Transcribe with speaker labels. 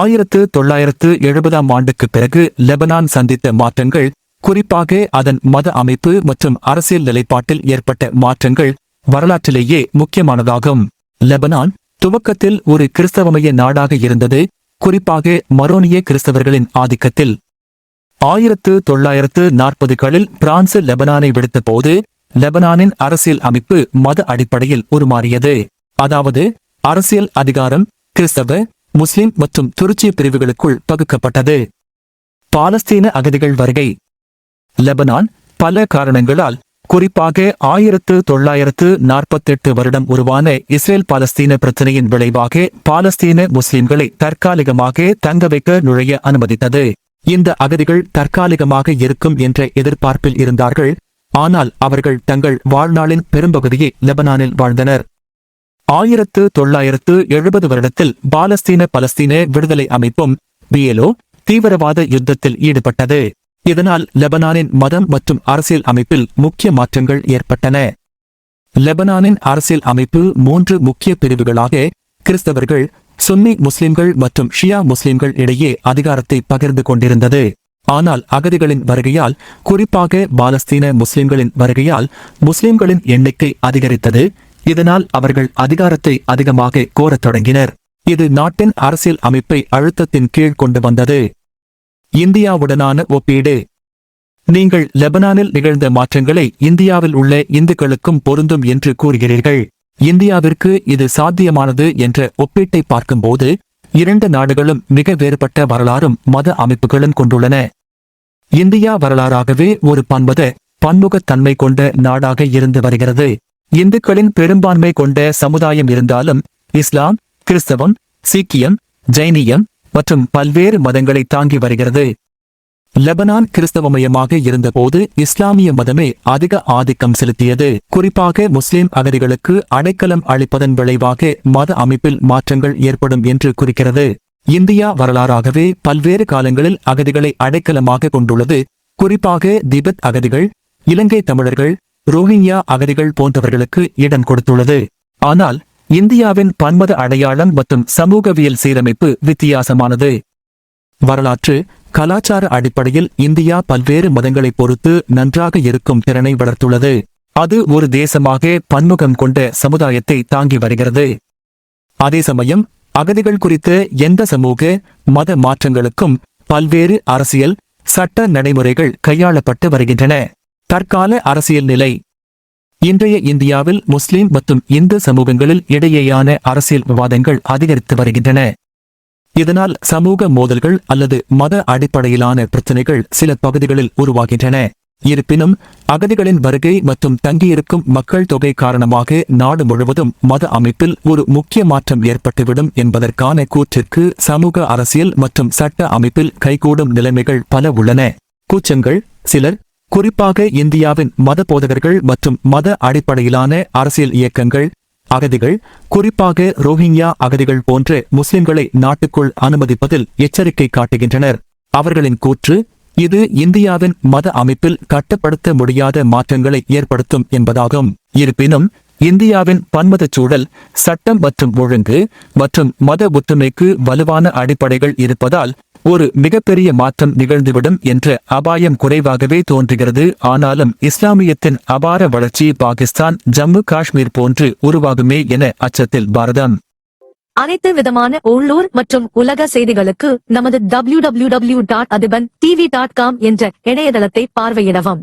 Speaker 1: ஆயிரத்து தொள்ளாயிரத்து எழுபதாம் ஆண்டுக்கு பிறகு லெபனான் சந்தித்த மாற்றங்கள் குறிப்பாக அதன் மத அமைப்பு மற்றும் அரசியல் நிலைப்பாட்டில் ஏற்பட்ட மாற்றங்கள் வரலாற்றிலேயே முக்கியமானதாகும். லெபனான் துவக்கத்தில் ஒரு கிறிஸ்தவமய நாடாக இருந்தது குறிப்பாக மரோனிய கிறிஸ்தவர்களின் ஆதிக்கத்தில். ஆயிரத்து தொள்ளாயிரத்து நாற்பதுகளில் பிரான்சு லெபனானை விடுத்தபோது லெபனானின் அரசியல் அமைப்பு மத அடிப்படையில் உருமாறியது. அதாவது அரசியல் அதிகாரம் கிறிஸ்தவ முஸ்லிம் மற்றும் துருச்சி பிரிவுகளுக்குள் பகுக்கப்பட்டது. பாலஸ்தீன அகதிகள் வருகை. லெபனான் பல காரணங்களால் குறிப்பாக ஆயிரத்து தொள்ளாயிரத்து நாற்பத்தெட்டு வருடம் உருவான இஸ்ரேல் பாலஸ்தீன பிரச்சனையின் விளைவாக பாலஸ்தீன முஸ்லிம்களை தற்காலிகமாக தங்க வைக்க நுழைய அனுமதித்தது. இந்த அகதிகள் தற்காலிகமாக இருக்கும் என்ற எதிர்பார்ப்பில் இருந்தார்கள். ஆனால் அவர்கள் தங்கள் வாழ்நாளின் பெரும்பகுதியை லெபனானில் வாழ்ந்தனர். ஆயிரத்து தொள்ளாயிரத்து எழுபது வருடத்தில் பாலஸ்தீன பலஸ்தீன விடுதலை அமைப்பும் பிஎலோ தீவிரவாத யுத்தத்தில் ஈடுபட்டது. இதனால் லெபனானின் மதம் மற்றும் அரசியல் அமைப்பில் முக்கிய மாற்றங்கள் ஏற்பட்டன. லெபனானின் அரசியல் அமைப்பு மூன்று முக்கிய பிரிவுகளாக கிறிஸ்தவர்கள் சுன்னி முஸ்லிம்கள் மற்றும் ஷியா முஸ்லிம்கள் இடையே அதிகாரத்தை பகிர்ந்து கொண்டிருந்தது. ஆனால் அகதிகளின் வருகையால் குறிப்பாக பாலஸ்தீன முஸ்லிம்களின் வருகையால் முஸ்லிம்களின் எண்ணிக்கை அதிகரித்தது. இதனால் அவர்கள் அதிகாரத்தை அதிகமாக கோரத் தொடங்கினர். இது நாட்டின் அரசியல் அமைப்பை அழுத்தத்தின் கீழ் கொண்டு வந்தது. இந்தியாவுடனான ஒப்பீடு. நீங்கள் லெபனானில் நிகழ்ந்த மாற்றங்களை இந்தியாவில் உள்ள இந்துக்களுக்கும் பொருந்தும் என்று கூறுகிறீர்கள். இந்தியாவிற்கு இது சாத்தியமானது என்ற ஒப்பீட்டை பார்க்கும்போது இரண்டு நாடுகளும் மிக வேறுபட்ட வரலாறும் மத அமைப்புகளும் கொண்டுள்ளன. இந்தியா வரலாறாகவே ஒரு பன்மத பன்முகத்தன்மை கொண்ட நாடாக இருந்து வருகிறது. இந்துக்களின் பெரும்பான்மை கொண்ட சமுதாயம் இருந்தாலும் இஸ்லாம் கிறிஸ்தவம் சீக்கியம் ஜைனியம் மற்றும் பல்வேறு மதங்களை தாங்கி வருகிறது. லெபனான் கிறிஸ்தவமயமாக இருந்தபோது இஸ்லாமிய மதமே அதிக ஆதிக்கம் செலுத்தியது. குறிப்பாக முஸ்லிம் அகதிகளுக்கு அடைக்கலம் அளிப்பதன் விளைவாக மத அமைப்பில் மாற்றங்கள் ஏற்படும் என்று குறிக்கிறது. இந்தியா வரலாறாகவே பல்வேறு காலங்களில் அகதிகளை அடைக்கலமாக கொண்டுள்ளது. குறிப்பாக திபெத் அகதிகள் இலங்கை தமிழர்கள் ரோஹிங்யா அகதிகள் போன்றவர்களுக்கு இடம் கொடுத்துள்ளது. ஆனால் இந்தியாவின் பன்மத அடையாளம் மற்றும் சமூகவியல் சீரமைப்பு வித்தியாசமானது. வரலாற்று கலாச்சார அடிப்படையில் இந்தியா பல்வேறு மதங்களை பொறுத்து நன்றாக இருக்கும் திறனை வளர்த்துள்ளது. அது ஒரு தேசமாக பன்முகம் கொண்ட சமுதாயத்தை தாங்கி வருகிறது. அதே சமயம் அகதிகள் குறித்த எந்த சமூக மத மாற்றங்களுக்கும் பல்வேறு அரசியல் சட்ட நடைமுறைகள் கையாளப்பட்டு வருகின்றன. தற்கால அரசியல் நிலை. இன்றைய இந்தியாவில் முஸ்லிம் மற்றும் இந்து சமூகங்களில் இடையேயான அரசியல் விவாதங்கள் அதிகரித்து வருகின்றன. இதனால் சமூக மோதல்கள் அல்லது மத அடிப்படையிலான பிரச்சினைகள் சில பகுதிகளில் உருவாகின்றன. இருப்பினும் அகதிகளின் வருகை மற்றும் தங்கியிருக்கும் மக்கள் தொகை காரணமாக நாடு முழுவதும் மத அமைப்பில் ஒரு முக்கிய மாற்றம் ஏற்பட்டுவிடும் என்பதற்கான கூற்றிற்கு சமூக அரசியல் மற்றும் சட்ட அமைப்பில் கைகூடும் நிலைமைகள் பல உள்ளன. கூச்சங்கள் சிலர் குறிப்பாக இந்தியாவின் மத போதகர்கள் மற்றும் மத அடிப்படையிலான அரசியல் இயக்கங்கள் அகதிகள் குறிப்பாக ரோஹிங்யா அகதிகள் போன்ற முஸ்லிம்களை நாட்டுக்குள் அனுமதிப்பதில் எச்சரிக்கை காட்டுகின்றனர். அவர்களின் கூற்று இது இந்தியாவின் மத அமைப்பில் கட்டுப்படுத்த முடியாத மாற்றங்களை ஏற்படுத்தும் என்பதாகும். இருப்பினும் இந்தியாவின் பன்மதச் சூழல் சட்டம் மற்றும் ஒழுங்கு மற்றும் மத ஒற்றுமைக்கு வலுவான அடிப்படைகள் இருப்பதால் ஒரு மிகப்பெரிய மாற்றம் நிகழ்ந்துவிடும் என்ற அபாயம் குறைவாகவே தோன்றுகிறது. ஆனாலும் இஸ்லாமியத்தின் அபார வளர்ச்சி பாகிஸ்தான் ஜம்மு காஷ்மீர் போன்று உருவாகுமே என அச்சத்தில் பாரதம்.
Speaker 2: அனைத்து விதமான உள்ளூர் மற்றும் உலக செய்திகளுக்கு நமது W W W dot Athiban TV dot com என்ற இணையதளத்தை பார்வையிடவும்.